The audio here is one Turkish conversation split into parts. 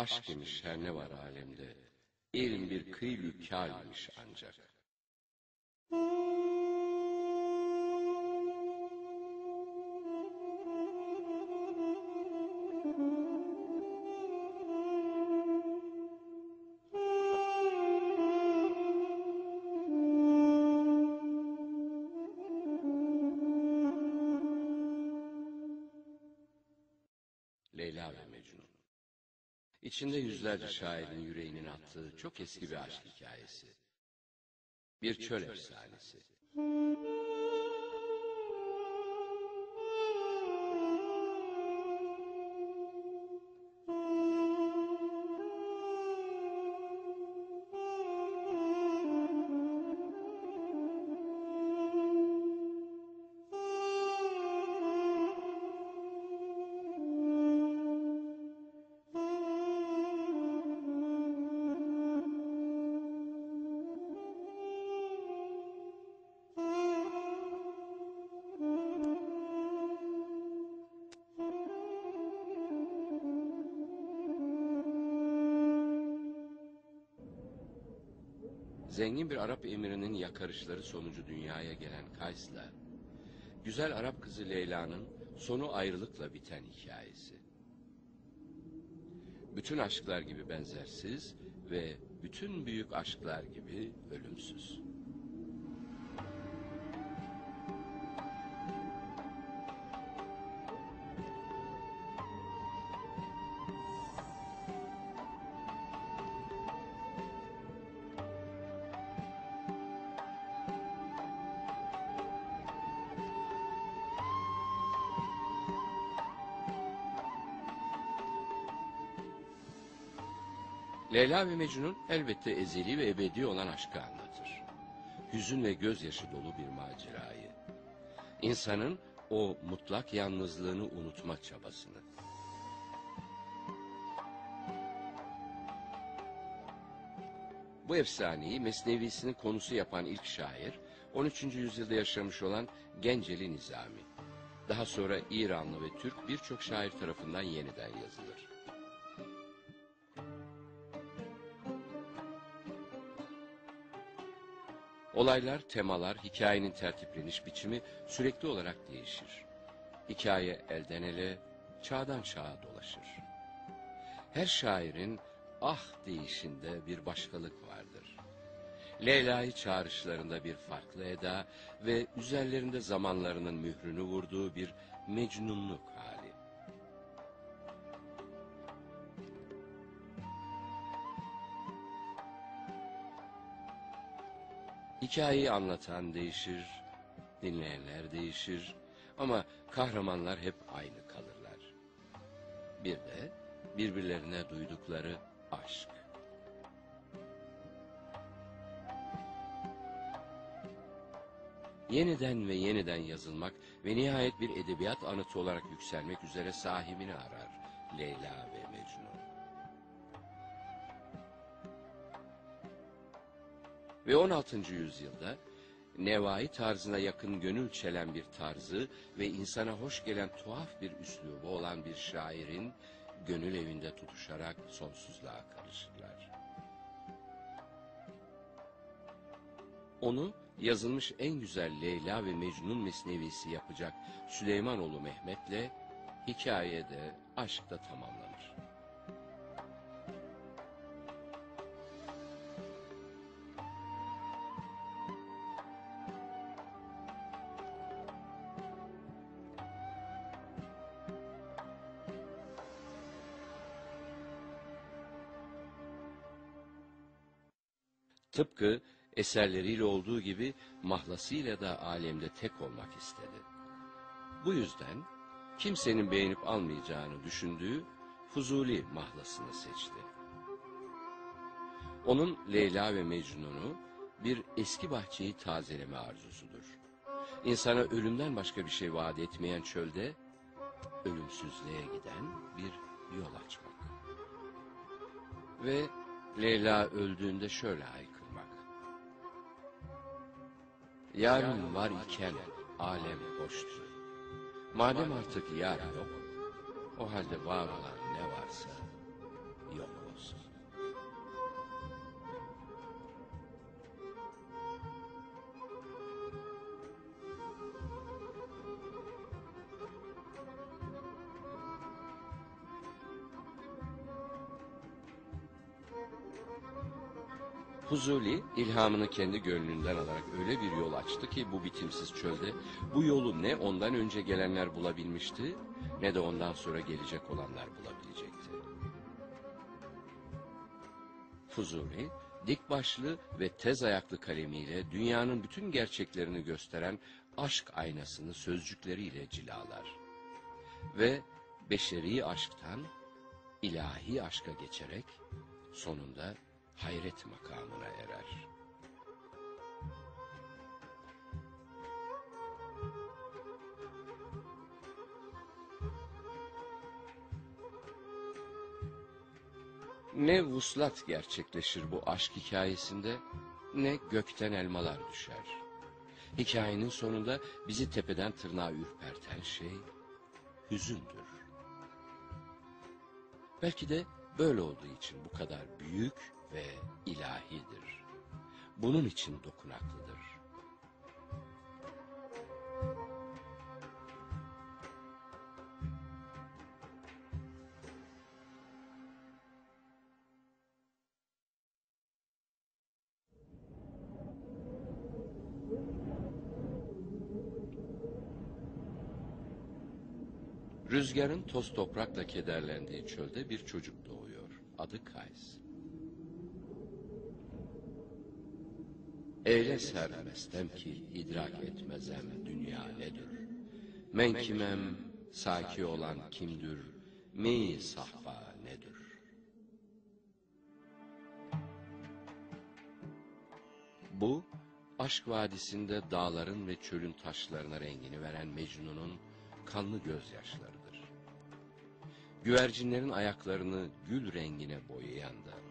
Aşk imiş her ne var alemde. Elin bir kıylü kâlmış ancak. Yüzlerce şairin yüreğinin attığı çok eski bir aşk hikayesi. Bir çöl efsanesi. Zengin bir Arap emirinin yakarışları sonucu dünyaya gelen Kays'la, güzel Arap kızı Leyla'nın sonu ayrılıkla biten hikayesi. Bütün aşklar gibi benzersiz ve bütün büyük aşklar gibi ölümsüz. Leyla ve Mecnun elbette ezeli ve ebedi olan aşkı anlatır. Hüzün ve gözyaşı dolu bir macerayı. İnsanın o mutlak yalnızlığını unutma çabasını. Bu efsaneyi mesnevisinin konusu yapan ilk şair, 13. yüzyılda yaşamış olan Genceli Nizami. Daha sonra İranlı ve Türk birçok şair tarafından yeniden yazılır. Olaylar, temalar, hikayenin tertipleniş biçimi sürekli olarak değişir. Hikaye elden ele, çağdan çağa dolaşır. Her şairin ah deyişinde bir başkalık vardır. Leyla'yı çağrışlarında bir farklı eda ve üzerlerinde zamanlarının mührünü vurduğu bir mecnunluk Hikayeyi anlatan değişir, dinleyenler değişir ama kahramanlar hep aynı kalırlar. Bir de birbirlerine duydukları aşk. Yeniden ve yeniden yazılmak ve nihayet bir edebiyat anıtı olarak yükselmek üzere sahibini arar Leyla ve Ve 16. yüzyılda nevai tarzına yakın gönül çelen bir tarzı ve insana hoş gelen tuhaf bir üslubu olan bir şairin gönül evinde tutuşarak sonsuzluğa karışırlar. Onu yazılmış en güzel Leyla ve Mecnun mesnevisi yapacak Süleymanoğlu Mehmet'le hikayede aşk da tamamlanır. Tıpkı eserleriyle olduğu gibi mahlasıyla da alemde tek olmak istedi. Bu yüzden kimsenin beğenip almayacağını düşündüğü Fuzuli mahlasını seçti. Onun Leyla ve Mecnun'u bir eski bahçeyi tazeleme arzusudur. İnsana ölümden başka bir şey vaat etmeyen çölde ölümsüzlüğe giden bir yol açmak. Ve Leyla öldüğünde şöyle haykırmak. Yarın var iken alem boştur. Madem artık yar yok, o halde var olan ne varsa Fuzuli ilhamını kendi gönlünden alarak öyle bir yol açtı ki bu bitimsiz çölde bu yolu ne ondan önce gelenler bulabilmişti ne de ondan sonra gelecek olanlar bulabilecekti. Fuzuli dik başlı ve tez ayaklı kalemiyle dünyanın bütün gerçeklerini gösteren aşk aynasını sözcükleriyle cilalar. Ve beşeri aşktan ilahi aşka geçerek sonunda hayret makamına erer. Ne vuslat gerçekleşir bu aşk hikayesinde ne gökten elmalar düşer. Hikayenin sonunda bizi tepeden tırnağa ürperten şey hüzündür. Belki de böyle olduğu için bu kadar büyük ve ilahidir. Bunun için dokunaklıdır. Rüzgarın toz toprakla kederlendiği çölde bir çocuk doğuyor. Adı Kays. Eyle sermestem ki idrak etmezem dünya nedir? Men kimem, saki olan kimdir, mi sahba nedir? Bu, aşk vadisinde dağların ve çölün taşlarına rengini veren Mecnun'un kanlı gözyaşlarıdır. Güvercinlerin ayaklarını gül rengine boyayan da.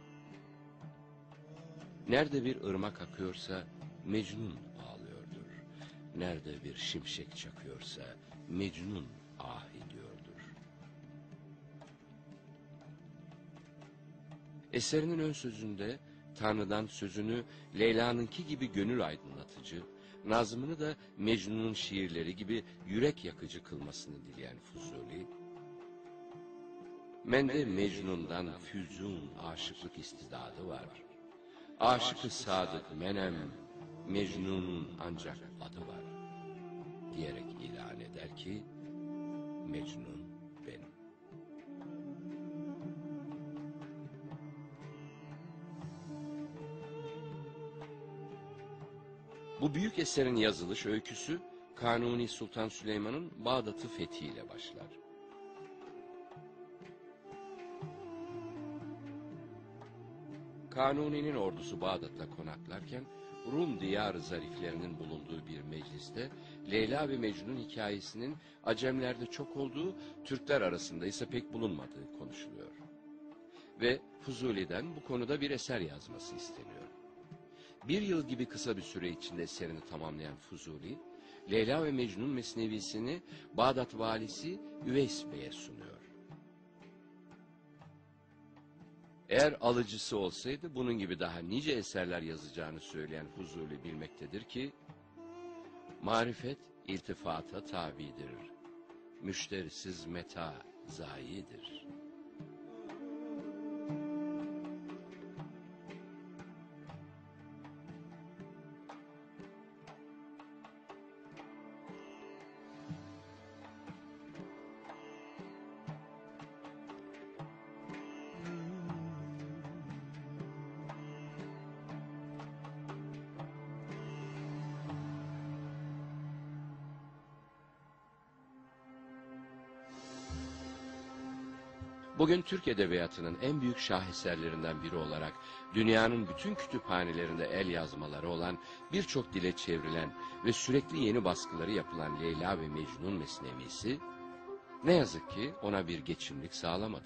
Nerede bir ırmak akıyorsa Mecnun ağlıyordur. Nerede bir şimşek çakıyorsa Mecnun ah ediyordur. Eserinin ön sözünde Tanrı'dan sözünü Leyla'nınki gibi gönül aydınlatıcı, Nazımını da Mecnun'un şiirleri gibi yürek yakıcı kılmasını dileyen Fuzuli, Mende Mecnun'dan füzun aşıklık istidadı var. Aşıkı sadık menem, Mecnun'un ancak adı var. Diyerek ilan eder ki, Mecnun benim. Bu büyük eserin yazılış öyküsü Kanuni Sultan Süleyman'ın Bağdat'ı fethiyle başlar. Kanuni'nin ordusu Bağdat'ta konaklarken Rum diyar zariflerinin bulunduğu bir mecliste Leyla ve Mecnun hikayesinin Acemlerde çok olduğu, Türkler arasında ise pek bulunmadığı konuşuluyor. Ve Fuzuli'den bu konuda bir eser yazması isteniyor. Bir yıl gibi kısa bir süre içinde eserini tamamlayan Fuzuli, Leyla ve Mecnun mesnevisini Bağdat valisi Üveys Bey'e sunuyor. Eğer alıcısı olsaydı bunun gibi daha nice eserler yazacağını söyleyen Fuzuli bilmektedir ki, marifet iltifata tabidir, müşterisiz meta zayidir.'' Bugün Türk Edebiyatı'nın en büyük şaheserlerinden biri olarak dünyanın bütün kütüphanelerinde el yazmaları olan birçok dile çevrilen ve sürekli yeni baskıları yapılan Leyla ve Mecnun mesnevisi ne yazık ki ona bir geçimlik sağlamadı.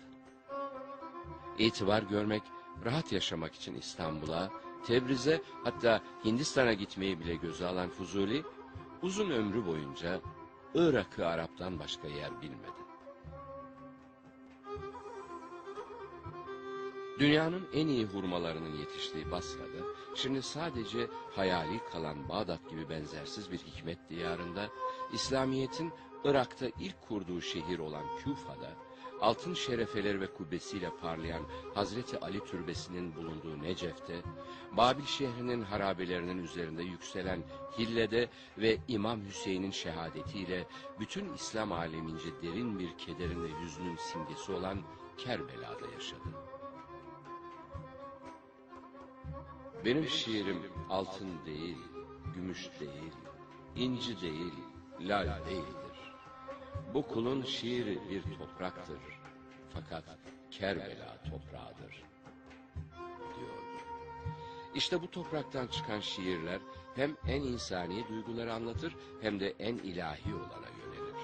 İtibar görmek, rahat yaşamak için İstanbul'a, Tebriz'e hatta Hindistan'a gitmeyi bile göze alan Fuzuli uzun ömrü boyunca Irak'ı Arap'tan başka yer bilmedi. Dünyanın en iyi hurmalarının yetiştiği Basra'da, şimdi sadece hayali kalan Bağdat gibi benzersiz bir hikmet diyarında, İslamiyet'in Irak'ta ilk kurduğu şehir olan Küfa'da, altın şerefeleri ve kubbesiyle parlayan Hazreti Ali Türbesi'nin bulunduğu Necef'te, Babil şehrinin harabelerinin üzerinde yükselen Hille'de ve İmam Hüseyin'in şehadetiyle bütün İslam alemince derin bir kederin ve hüznün simgesi olan Kerbela'da yaşadı. Benim şiirim altın değil, gümüş değil, inci değil, lal değildir. Bu kulun şiiri bir topraktır. Fakat Kerbela toprağıdır. Diyordu. İşte bu topraktan çıkan şiirler hem en insani duyguları anlatır hem de en ilahi olana yönelir.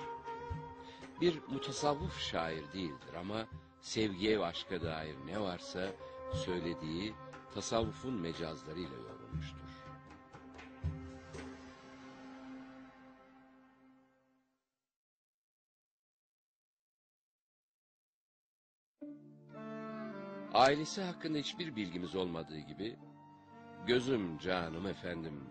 Bir mutasavvuf şair değildir ama sevgiye ve aşka dair ne varsa söylediği tasavvufun mecazlarıyla yoğrulmuştur. Ailesi hakkında hiçbir bilgimiz olmadığı gibi, gözüm canım efendim,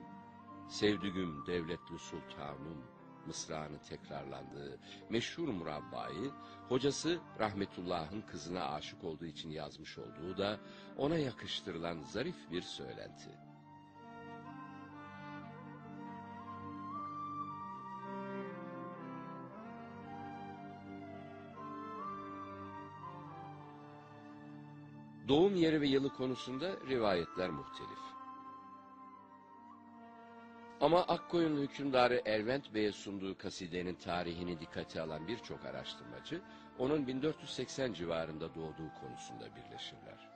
sevdüğüm devletli sultanım, mısranı tekrarlandığı meşhur murabbayı, hocası rahmetullahın kızına aşık olduğu için yazmış olduğu da ona yakıştırılan zarif bir söylenti. Doğum yeri ve yılı konusunda rivayetler muhtelif. Ama Akkoyunlu hükümdarı Ervent Bey'e sunduğu kasidenin tarihini dikkate alan birçok araştırmacı, onun 1480 civarında doğduğu konusunda birleşirler.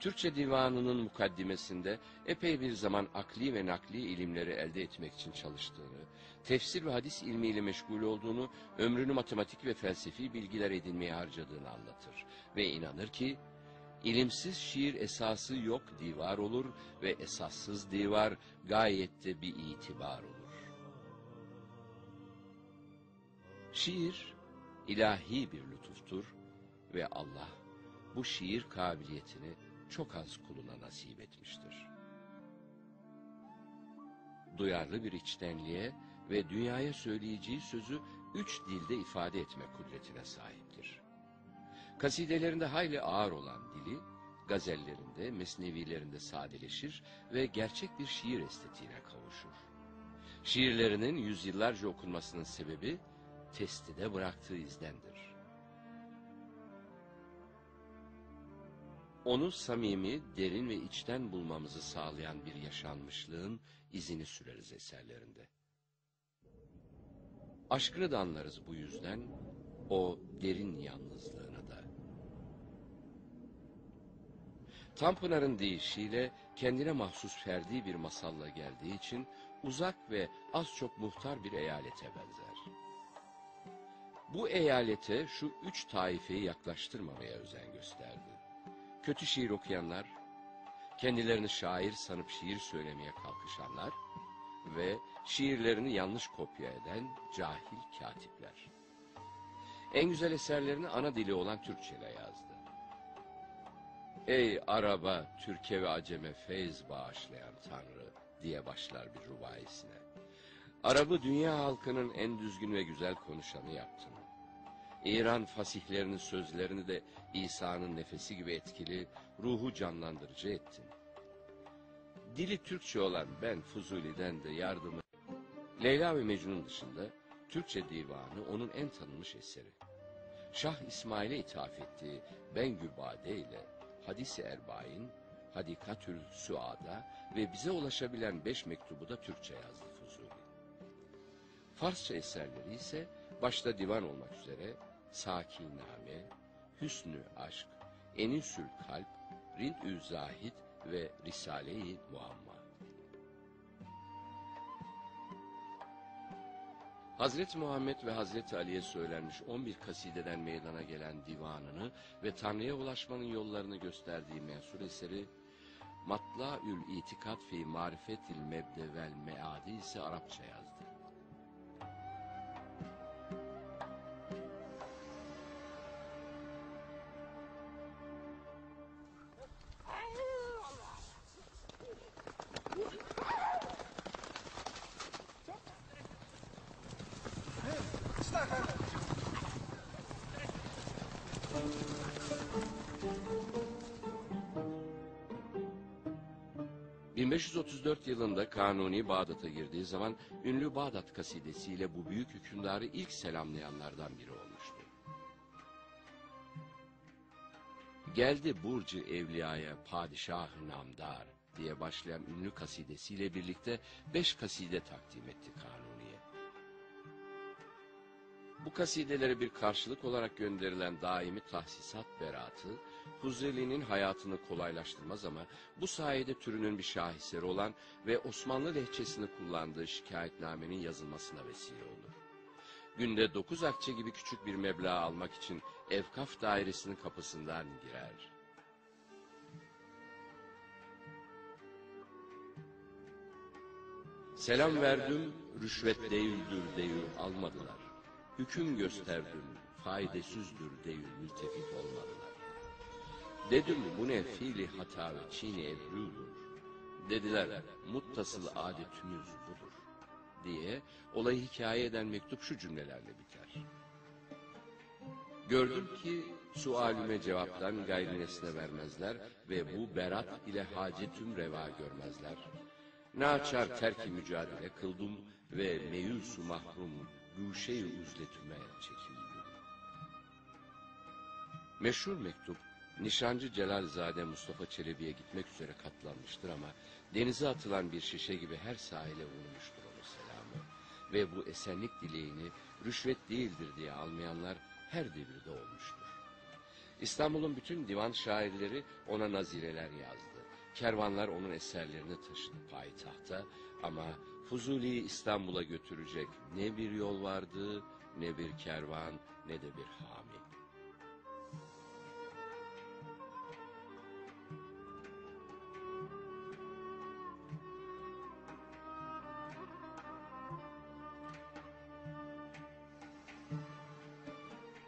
Türkçe divanının mukaddimesinde epey bir zaman akli ve nakli ilimleri elde etmek için çalıştığını, tefsir ve hadis ilmiyle meşgul olduğunu, ömrünü matematik ve felsefi bilgiler edinmeye harcadığını anlatır. Ve inanır ki, ilimsiz şiir esası yok divar olur ve esassız divar gayette bir itibar olur. Şiir, ilahi bir lütuftur ve Allah bu şiir kabiliyetini çok az kuluna nasip etmiştir. Duyarlı bir içtenliğe ve dünyaya söyleyeceği sözü üç dilde ifade etme kudretine sahiptir. Kasidelerinde hayli ağır olan dili, gazellerinde, mesnevilerinde sadeleşir ve gerçek bir şiir estetiğine kavuşur. Şiirlerinin yüzyıllarca okunmasının sebebi, testide bıraktığı izdendir. Onu samimi, derin ve içten bulmamızı sağlayan bir yaşanmışlığın izini süreriz eserlerinde. Aşkını da anlarız bu yüzden, o derin yalnızlığını da. Tanpınar'ın deyişiyle kendine mahsus ferdi bir masalla geldiği için uzak ve az çok muhtar bir eyalete benzer. Bu eyalete şu üç taifeyi yaklaştırmamaya özen gösterdi. Kötü şiir okuyanlar, kendilerini şair sanıp şiir söylemeye kalkışanlar ve şiirlerini yanlış kopya eden cahil katipler. En güzel eserlerini ana dili olan Türkçe'yle yazdı. Ey araba, Türkiye ve Aceme feyz bağışlayan Tanrı diye başlar bir rubayisine. Arabı dünya halkının en düzgün ve güzel konuşanı yaptın. İran fasihlerinin sözlerini de İsa'nın nefesi gibi etkili, ruhu canlandırıcı ettin. Dili Türkçe olan ben Fuzuli'den de yardımı... Leyla ve Mecnun dışında Türkçe divanı onun en tanınmış eseri. Şah İsmail'e ithaf ettiği Ben Gübade ile Hadis-i Erbain, Hadikatül Suada ve bize ulaşabilen beş mektubu da Türkçe yazdı Fuzuli. Farsça eserleri ise başta divan olmak üzere Sakiname, Hüsnü Aşk, Enisül Kalp, Rindü Zahid ve Risale-i Muamma. Hazreti Muhammed ve Hazreti Ali'ye söylenmiş 11 kasideden meydana gelen divanını ve Tanrı'ya ulaşmanın yollarını gösterdiği mensur eseri, Matlaül İtikat fi Marifetil Mebdevel Meadi ise Arapça yazdı. 1534 yılında Kanuni Bağdat'a girdiği zaman ünlü Bağdat kasidesiyle bu büyük hükümdarı ilk selamlayanlardan biri olmuştu. Geldi Burcu Evliya'ya padişah-ı namdar diye başlayan ünlü kasidesiyle birlikte beş kaside takdim etti Kanuni'ye. Bu kasidelere bir karşılık olarak gönderilen daimi tahsisat beratı, Fuzeli'nin hayatını kolaylaştırmaz ama bu sayede türünün bir şaheseri olan ve Osmanlı lehçesini kullandığı şikayetnamenin yazılmasına vesile olur. Günde dokuz akçe gibi küçük bir meblağ almak için Evkaf dairesinin kapısından girer. Selam verdim, rüşvet değildir deyül almadılar. Hüküm gösterdim, faydasüzdür deyül mültefit olmadılar. Dedim bu ne fiili hata ve çiğni ebrudur. Dediler muttasıl adetimiz budur. Diye olayı hikaye eden mektup şu cümlelerle biter. Gördüm ki sualüme cevaptan gayrinesine vermezler ve bu berat ile hacetüm reva görmezler. Naçar terki mücadele kıldım ve meyusu mahrum güşe-i uzletüme çekildim. Meşhur mektup Nişancı Celalzade Mustafa Çelebi'ye gitmek üzere katlanmıştır ama denize atılan bir şişe gibi her sahile vurmuştur onun selamı. Ve bu esenlik dileğini rüşvet değildir diye almayanlar her devirde olmuştur. İstanbul'un bütün divan şairleri ona nazireler yazdı. Kervanlar onun eserlerini taşıdı payitahta ama Fuzuli'yi İstanbul'a götürecek ne bir yol vardı, ne bir kervan, ne de bir hami.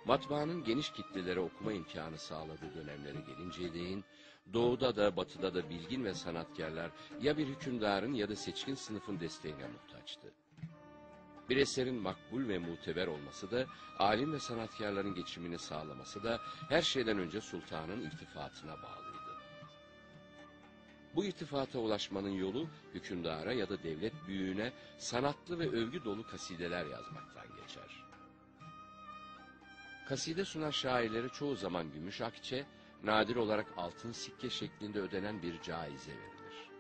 Matbaanın geniş kitlelere okuma imkanı sağladığı dönemlere gelinceye değin, doğuda da batıda da bilgin ve sanatkarlar ya bir hükümdarın ya da seçkin sınıfın desteğine muhtaçtı. Bir eserin makbul ve muteber olması da, alim ve sanatkarların geçimini sağlaması da her şeyden önce sultanın iltifatına bağlıydı. Bu irtifata ulaşmanın yolu hükümdara ya da devlet büyüğüne sanatlı ve övgü dolu kasideler yazmaktan geçer. Kaside sunan şairlere çoğu zaman gümüş akçe, nadir olarak altın sikke şeklinde ödenen bir caize verilir.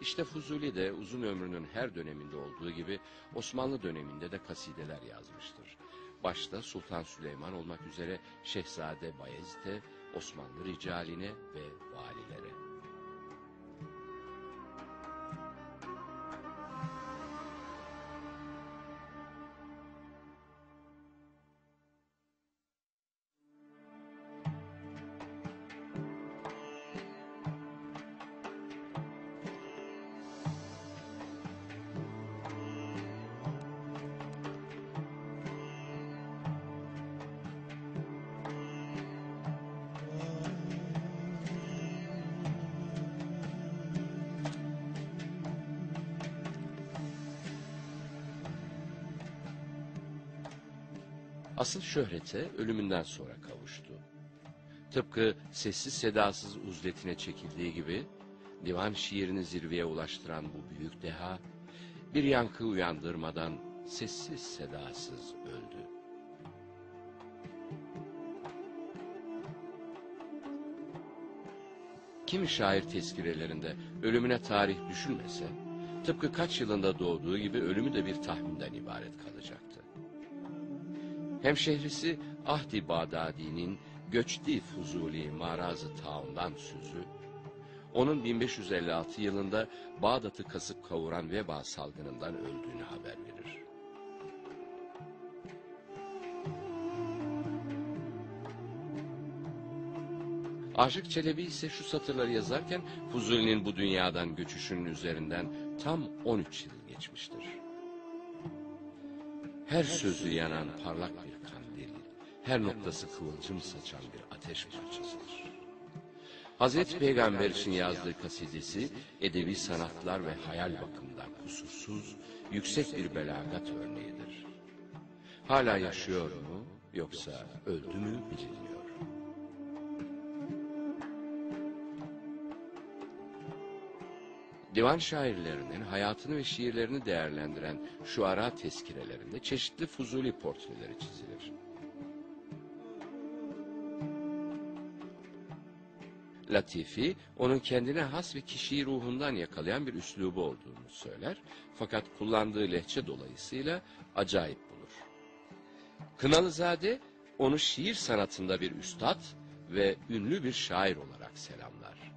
İşte Fuzuli de uzun ömrünün her döneminde olduğu gibi Osmanlı döneminde de kasideler yazmıştır. Başta Sultan Süleyman olmak üzere Şehzade Bayezid'e, Osmanlı ricaline ve valilere. Asıl şöhrete ölümünden sonra kavuştu. Tıpkı sessiz sedasız uzletine çekildiği gibi, divan şiirini zirveye ulaştıran bu büyük deha, bir yankı uyandırmadan sessiz sedasız öldü. Kimi şair tezkirelerinde ölümüne tarih düşünmese, tıpkı kaç yılında doğduğu gibi ölümü de bir tahminden ibaret kalacaktı. Hemşehrisi Ahdi Bağdadi'nin Göçti Fuzuli Marazı Taun'dan sözü, onun 1556 yılında Bağdat'ı kasıp kavuran veba salgınından öldüğünü haber verir. Aşık Çelebi ise şu satırları yazarken Fuzuli'nin bu dünyadan göçüşünün üzerinden tam 13 yıl geçmiştir. Her sözü yanan parlak bir her noktası kıvılcım saçan bir ateş parçasıdır. Hazreti Peygamber için yazdığı kasidesi, edebi sanatlar ve hayal bakımından kusursuz, yüksek bir belagat örneğidir. Hala yaşıyor mu, yoksa öldü mü bilinmiyor. Divan şairlerinin hayatını ve şiirlerini değerlendiren şuara tezkirelerinde çeşitli Fuzuli portreleri çizilir. Latifi, onun kendine has ve kişiyi ruhundan yakalayan bir üslubu olduğunu söyler, fakat kullandığı lehçe dolayısıyla acayip bulur. Kınalızade, onu şiir sanatında bir üstad ve ünlü bir şair olarak selamlar.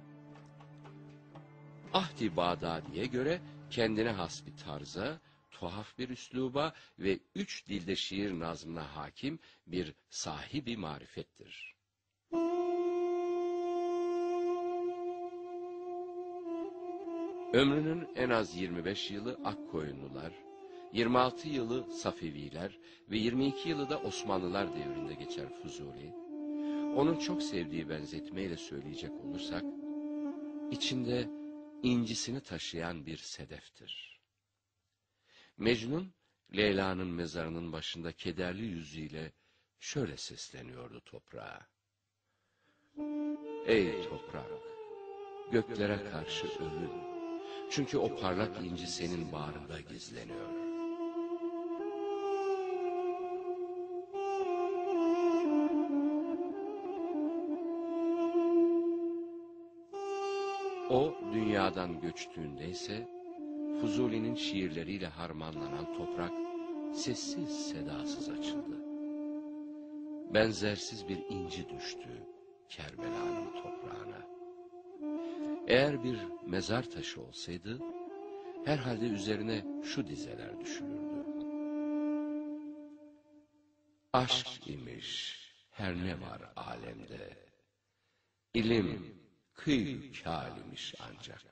Ahdi Bağdadi'ye göre kendine has bir tarza, tuhaf bir üsluba ve üç dilde şiir nazmına hakim bir sahibi marifettir. Ömrünün en az 25 yılı Akkoyunlular, 26 yılı Safeviler ve 22 yılı da Osmanlılar devrinde geçer Fuzuli. Onun çok sevdiği benzetmeyle söyleyecek olursak, içinde incisini taşıyan bir sedeftir. Mecnun, Leyla'nın mezarının başında kederli yüzüyle şöyle sesleniyordu toprağa. Ey toprak, göklere karşı ölüm. Çünkü o parlak inci senin bağrında gizleniyor. O dünyadan göçtüğünde ise Fuzuli'nin şiirleriyle harmanlanan toprak sessiz sedasız açıldı. Benzersiz bir inci düştü Kerbela'nın toprağına. Eğer bir mezar taşı olsaydı, herhalde üzerine şu dizeler düşülürdü. Aşk imiş her ne var alemde, ilim kıyı kâl ancak.